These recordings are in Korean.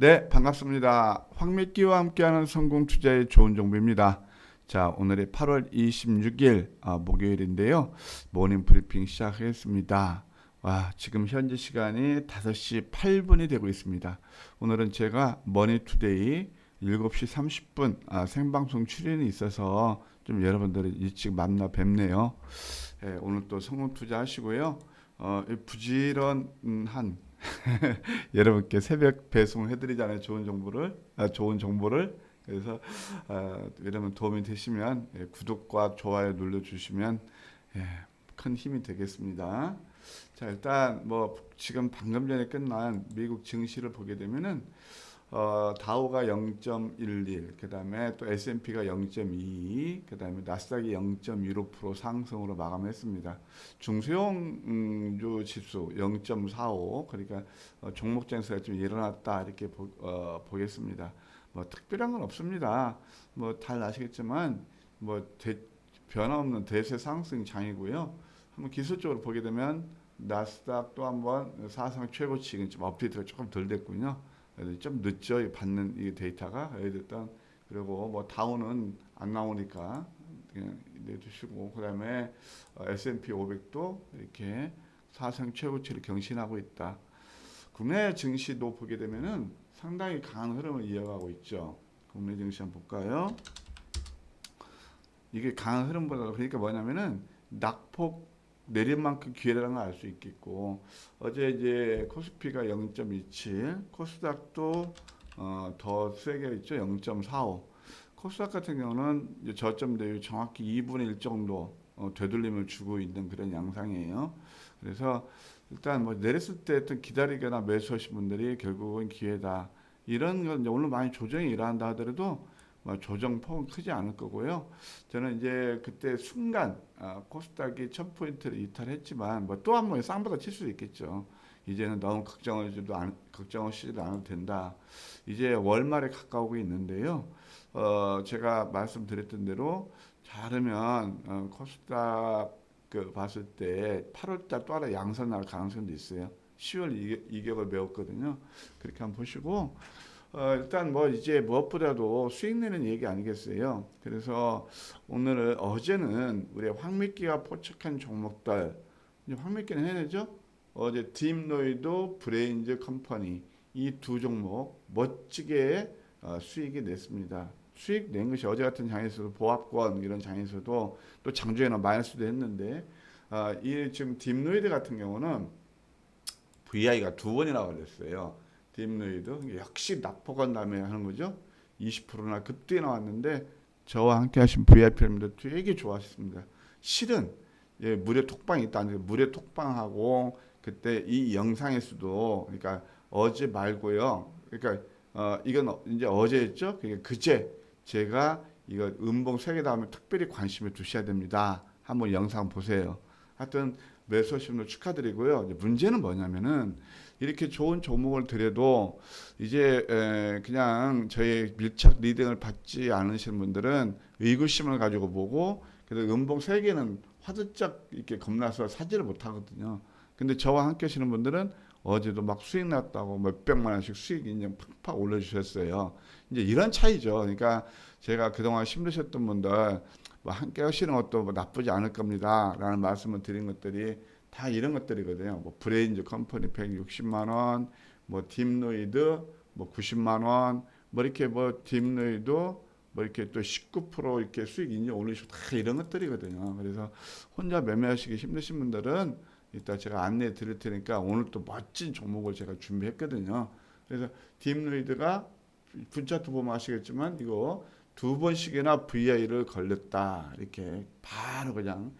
네, 반갑습니다. 황미끼와 함께하는 성공 투자의 좋은 정보입니다. 자, 오늘이 8월 26일 아, 목요일인데요. 모닝 브리핑 시작하겠습니다. 와, 지금 현재 시간이 5시 8분이 되고 있습니다. 오늘은 제가 머니투데이 7시 30분 아, 생방송 출연이 있어서 좀 여러분들을 일찍 만나 뵙네요. 예, 오늘 또 성공 투자 하시고요. 어, 이 부지런한 여러분께 새벽 배송해드리잖아요. 좋은 정보를, 아, 좋은 정보를. 그래서 아, 여러분 도움이 되시면 예, 구독과 좋아요 눌러주시면 예, 큰 힘이 되겠습니다. 자 일단 뭐 지금 방금 전에 끝난 미국 증시를 보게 되면은 어, 다우가 0.11, 그 다음에 또 S&P가 0.22, 그 다음에 나스닥이 0.15% 상승으로 마감했습니다. 중소형주 지수 0.45, 그러니까 어, 종목 장세가 좀 일어났다 이렇게 보, 어, 보겠습니다. 뭐 특별한 건 없습니다. 뭐 잘 아시겠지만 뭐 대, 변함없는 대세 상승 장이고요. 한번 기술적으로 보게 되면 나스닥 또 한번 사상 최고치 좀 업데이트가 조금 덜 됐군요. 좀 늦죠. 이 받는 이 데이터가 일단 그리고 뭐 다운은 안 나오니까 그냥 내두시고 그다음에 어, S&P 500도 이렇게 사상 최고치를 경신하고 있다. 국내 증시도 보게 되면은 상당히 강한 흐름을 이어가고 있죠. 국내 증시 한번 볼까요? 이게 강한 흐름보다 그러니까 뭐냐면은 낙폭 내릴 만큼 기회라는 걸 알 수 있겠고 어제 이제 코스피가 0.27, 코스닥도 어, 더 세게 있죠 0.45. 코스닥 같은 경우는 이제 저점 대비 정확히 2분의 1 정도 어, 되돌림을 주고 있는 그런 양상이에요. 그래서 일단 뭐 내렸을 때 어떤 기다리거나 매수하신 분들이 결국은 기회다. 이런 건 오늘 많이 조정이 일어난다 하더라도 뭐 조정 폭은 크지 않을 거고요. 저는 이제 그때 순간 아, 코스닥이 1000포인트를 이탈했지만 뭐 또 한번 쌍바닥 칠 수도 있겠죠. 이제는 너무 걱정하지도 않, 걱정하시지도 않아도 된다. 이제 월말에 가까우고 있는데요. 어, 제가 말씀드렸던 대로 잘하면 어, 코스닥 그 봤을 때 8월달 또 하나 양선 날 가능성도 있어요. 10월 2개, 2개월 배웠거든요. 그렇게 한번 보시고 어, 일단 뭐 이제 무엇보다도 수익 내는 얘기 아니겠어요. 그래서 오늘은 어제는 우리 황미끼가 포착한 종목들 황미끼는 해야 되죠. 어제 딥노이도 브레인즈 컴퍼니 이 두 종목 멋지게 어, 수익이 냈습니다. 수익 낸 것이 어제 같은 장에서도 보합권 이런 장에서도 또 장주에는 마이너스도 했는데 어, 이 지금 딥노이드 같은 경우는 VI가 두 번이나 걸렸어요. 딥노이드 역시 납포간 다음에 하는 거죠. 20%나 급등이 나왔는데 저와 함께 하신 VIP 여러분들 되게 좋아하셨습니다. 실은 예, 물에 톡방이 있다는 물에 톡방하고 그때 이 영상에서도 그러니까 어제 말고요. 그러니까 어, 이건 이제 어제였죠. 그게 그제 제가 이거 음봉 세개 다음에 특별히 관심을 두셔야 됩니다. 한번 영상 보세요. 하여튼 매수하신 분 축하드리고요. 문제는 뭐냐면은 이렇게 좋은 종목을 드려도 이제 에, 그냥 저희 밀착 리딩을 받지 않으신 분들은 의구심을 가지고 보고 그래서 음봉 세 개는 화들짝 이렇게 겁나서 사지를 못 하거든요. 근데 저와 함께 하시는 분들은 어제도 막 수익 났다고 몇 백만 원씩 수익 인정 팍팍 올려주셨어요. 이제 이런 차이죠. 그러니까 제가 그동안 힘드셨던 분들 뭐 함께 하시는 것도 뭐 나쁘지 않을 겁니다라는 말씀을 드린 것들이 다 이런 것들이거든요. 뭐 브레인즈 컴퍼니 160만 원, 뭐 딥노이드 뭐 90만 원, 뭐 이렇게 뭐 딥노이드 뭐 이렇게 또 19% 이렇게 수익 인정 올리시고 다 이런 것들이거든요. 그래서 혼자 매매하시기 힘드신 분들은 이따 제가 안내해 드릴 테니까 오늘 또 멋진 종목을 제가 준비했거든요. 그래서 딥노이드가 분차트 보면 아시겠지만 이거 두 번씩이나 VI를 걸렸다. 이렇게 바로 그냥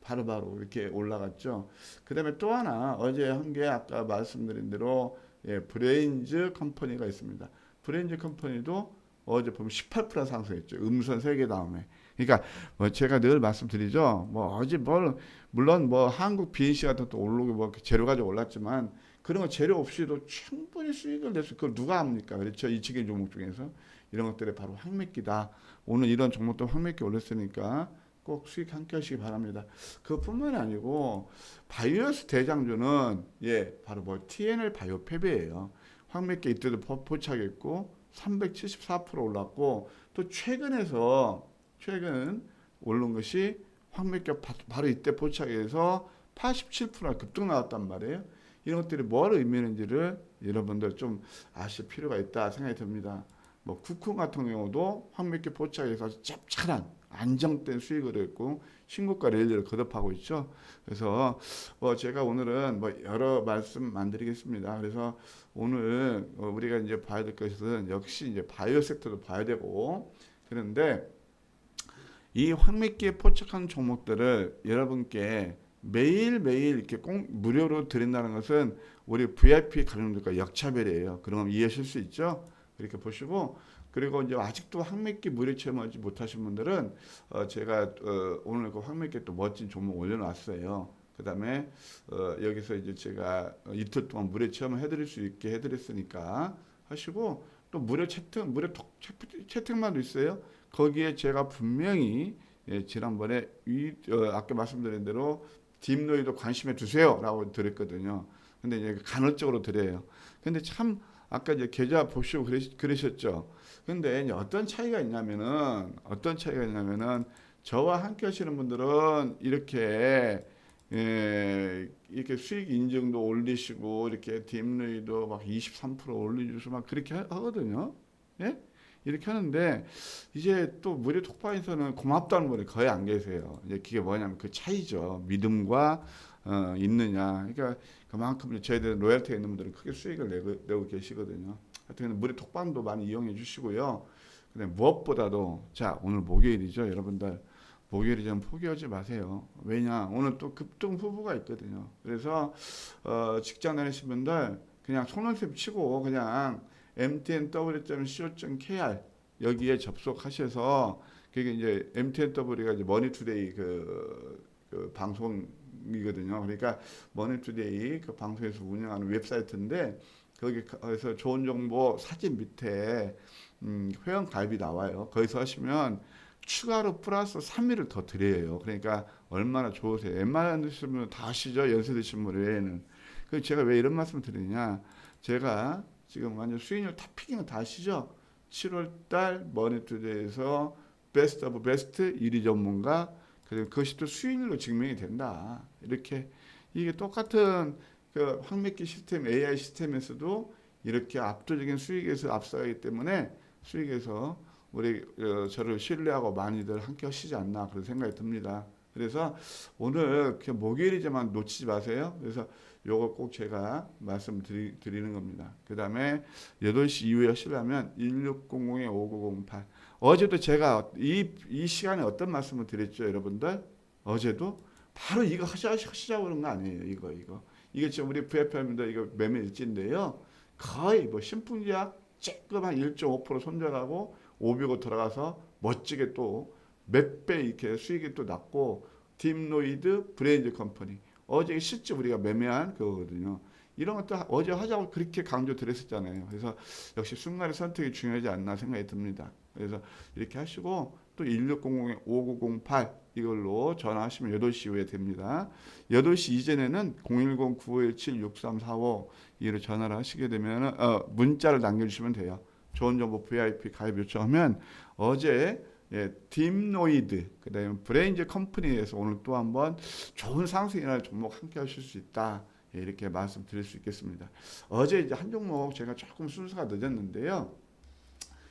바로 바로 이렇게 올라갔죠. 그 다음에 또 하나 어제 한 게 아까 말씀드린 대로 예, 브레인즈 컴퍼니가 있습니다. 브레인즈 컴퍼니도 어제 보면 18% 상승했죠. 음선 세개 다음에. 그러니까 뭐 제가 늘 말씀드리죠. 뭐 어제 뭘 물론 뭐 한국 BNC 같은 것도 오르고 뭐 재료 가지고 올랐지만 그런 거 재료 없이도 충분히 수익을 낼수 그걸 누가 합니까? 그렇죠. 이치기 종목 중에서 이런 것들이 바로 황맥기다. 오늘 이런 종목도 황맥기 올렸으니까 꼭 수익 함께 하시기 바랍니다. 그뿐만이 아니고 바이오스 대장주는 예 바로 뭐 TNL 바이오 팹이에요. 황매계 이때도 포- 포착했고 374% 올랐고 또 최근에서 최근 오른 것이 황매계 바- 바로 이때 포착해서 87%가 급등 나왔단 말이에요. 이런 것들이 뭘 의미하는지를 여러분들 좀 아실 필요가 있다 생각이 듭니다. 뭐 쿠쿠 같은 경우도 황매계 포착해서 짭짤한 안정된 수익을 했고 신고가 랠리를 거듭하고 있죠. 그래서 뭐 제가 오늘은 뭐 여러 말씀 만드리겠습니다. 그래서 오늘 어, 우리가 이제 봐야 될 것은 역시 이제 바이오 섹터도 봐야 되고 그런데 이 황매기에 포착한 종목들을 여러분께 매일매일 이렇게 꼭 무료로 드린다는 것은 우리 VIP 가족들과 역차별이에요. 그럼 이해하실 수 있죠? 그렇게 보시고 그리고 이제 아직도 황매기 무료 체험하지 못하신 분들은 어 제가 어 오늘 그 황매기 또 멋진 종목 올려놨어요. 그다음에 어 여기서 이제 제가 이틀 동안 무료 체험을 해드릴 수 있게 해드렸으니까 하시고 또 무료 채팅 무료 톡 채- 채팅만도 있어요. 거기에 제가 분명히 예, 지난번에 이 어, 아까 말씀드린 대로 딥노이도 관심에 두세요라고 드렸거든요. 근데 이제 간헐적으로 드려요. 근데 참 아까 이제 계좌 보시고 그러시, 그러셨 죠. 근데 어떤 차이가 있냐면은 어떤 차이가 있냐면은 저와 함께 하시는 분들은 이렇게 예, 이렇게 수익 인증도 올리시고 이렇게 딥누이도 막 23% 올리시고 막 그렇게 하- 하거든요. 예? 이렇게 하는데 이제 또 무료 톡방에서는 고맙다는 분이 거의 안 계세요. 이제 그게 뭐냐면 그 차이죠. 믿음과 어, 있느냐. 그러니까 그만큼 저희들 로열티가 있는 분들은 크게 수익을 내고, 내고 계시거든요. 하여튼 무료 톡방도 많이 이용해 주시고요. 근데 무엇보다도 자 오늘 목요일이죠, 여러분들. 목요일이 좀 포기하지 마세요. 왜냐 오늘 또 급등 후보가 있거든요. 그래서 어, 직장 다니신 분들 그냥 속눈썹 치고 그냥 mtnw.co.kr 여기에 접속하셔서 그게 이제 mtnw가 이제 머니투데이 그, 그 방송 이거든요. 그러니까 머니투데이 그 방송에서 운영하는 웹사이트인데 거기서 좋은 정보 사진 밑에 음, 회원 가입이 나와요. 거기서 하시면 추가로 플러스 3일을 더 드려요. 그러니까 얼마나 좋으세요. 웬만한 드시는 분은 다 아시죠? 연세 드신 분 외에는. 그 제가 왜 이런 말씀을 드리냐. 제가 지금 완전 수익률 탑픽인 다 아시죠? 7월 달 머니투데이에서 베스트 오브 베스트 1위 전문가 그것이 또 수익률로 증명이 된다. 이렇게 이게 똑같은 그 황매기 시스템 AI 시스템에서도 이렇게 압도적인 수익에서 앞서가기 때문에 수익에서 우리 어, 저를 신뢰하고 많이들 함께 하시지 않나 그런 생각이 듭니다. 그래서 오늘 목요일이지만 놓치지 마세요. 그래서 요거 꼭 제가 말씀드리 는 겁니다. 그 다음에 8시 이후에 하시려면 1600-5908 어제도 제가 이, 이 시간에 어떤 말씀을 드렸죠 여러분들? 어제도 바로 이거 하자, 하시자고 그런 거 아니에요 이거 이거 이게 지금 우리 VFM들 이거 매매 일지인데요 거의 뭐 신풍제약 조금 한 1.5% 손절하고 500원 들어가서 멋지게 또 몇 배 이렇게 수익이 또 났고 딥노이드 브레인즈 컴퍼니 어제 실제 우리가 매매한 그거거든요. 이런 것도 하- 어제 하자고 그렇게 강조 드렸었잖아요. 그래서 역시 순간의 선택이 중요하지 않나 생각이 듭니다. 그래서 이렇게 하시고 또 1600-5908 이걸로 전화하시면 8시 이후에 됩니다. 8시 이전에는 010-9517-6345 이로 전화를 하시게 되면 어, 문자를 남겨주시면 돼요. 좋은 정보 VIP 가입 요청하면 어제 예, 딥노이드 그다음에 브레인즈 컴퍼니에서 오늘 또 한번 좋은 상승이라는 종목 함께 하실 수 있다. 예, 이렇게 말씀드릴 수 있겠습니다. 어제 이제 한 종목 제가 조금 순서가 늦었는데요.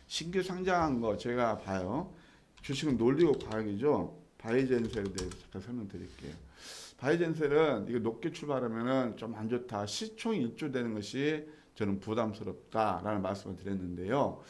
신규 상장한 거 제가 봐요. 주식은 논리고 과학이죠. 바이젠셀에 대해서 잠깐 설명드릴게요. 바이젠셀은 이거 높게 출발하면은 좀 안 좋다. 시총이 1조 되는 것이 저는 부담스럽다라는 말씀을 드렸는데요.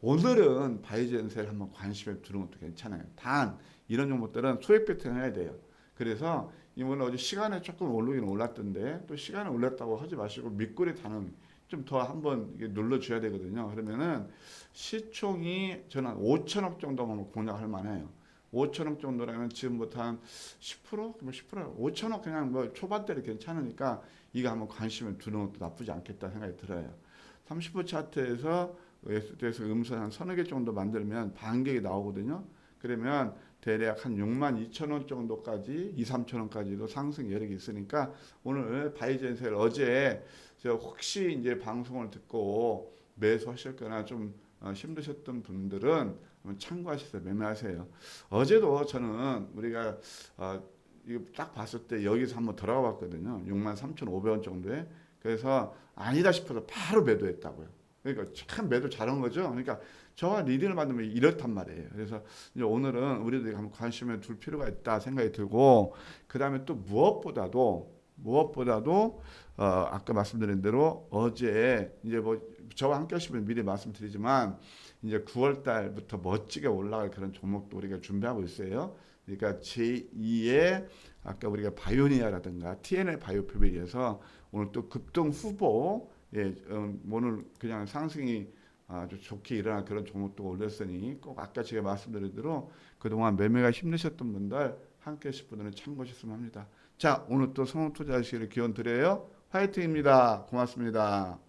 오늘은 바이젠셀 한번 관심에 두는 것도 괜찮아요. 단 이런 종목들은 소액 배팅 해야 돼요. 그래서 이번에 어제 시간에 조금 오르긴 올랐던데 또 시간에 올랐다고 하지 마시고 밑꼬리 단음 좀 더 한번 눌러줘야 되거든요. 그러면은 시총이 저는 한 5천억 정도만 공략할 만해요. 5천억 정도라면 지금부터 한 10%? 뭐 10%? 5천억 그냥 뭐 초반대로 괜찮으니까 이거 한번 관심을 두는 것도 나쁘지 않겠다 생각이 들어요. 30분 차트에서 SD에서 음선 한 서너 개 정도 만들면 반격이 나오거든요. 그러면 대략 한 6만 2천 원 정도까지 2, 3천 원까지도 상승 여력이 있으니까 오늘 바이젠셀 어제 그래서 혹시 이제 방송을 듣고 매수하셨거나 좀 어, 힘드셨던 분들은 참고하셔서 매매하세요. 어제도 저는 우리가 어, 이거 딱 봤을 때 여기서 한번 들어가 봤거든요. 63,500원 정도에. 그래서 아니다 싶어서 바로 매도했다고요. 그러니까 참 매도 잘한 거죠. 그러니까 저와 리딩을 받으면 이렇단 말이에요. 그래서 이제 오늘은 우리들이 한번 관심을 둘 필요가 있다 생각이 들고 그 다음에 또 무엇보다도 무엇보다도 어, 아까 말씀드린 대로 어제 이제 뭐 저와 함께 하시면 미리 말씀드리지만 이제 9월 달부터 멋지게 올라갈 그런 종목도 우리가 준비하고 있어요. 그러니까 제2의 아까 우리가 바이오니아라든가 TNL 바이오표비에서 오늘 또 급등 후보 예, 어, 오늘 그냥 상승이 아주 좋게 일어난 그런 종목도 올렸으니 꼭 아까 제가 말씀드린 대로 그동안 매매가 힘드셨던 분들 함께 하실 분들은 참고하셨으면 합니다. 자, 오늘 또 성공 투자 하시기를 기원 드려요. 화이팅입니다. 고맙습니다.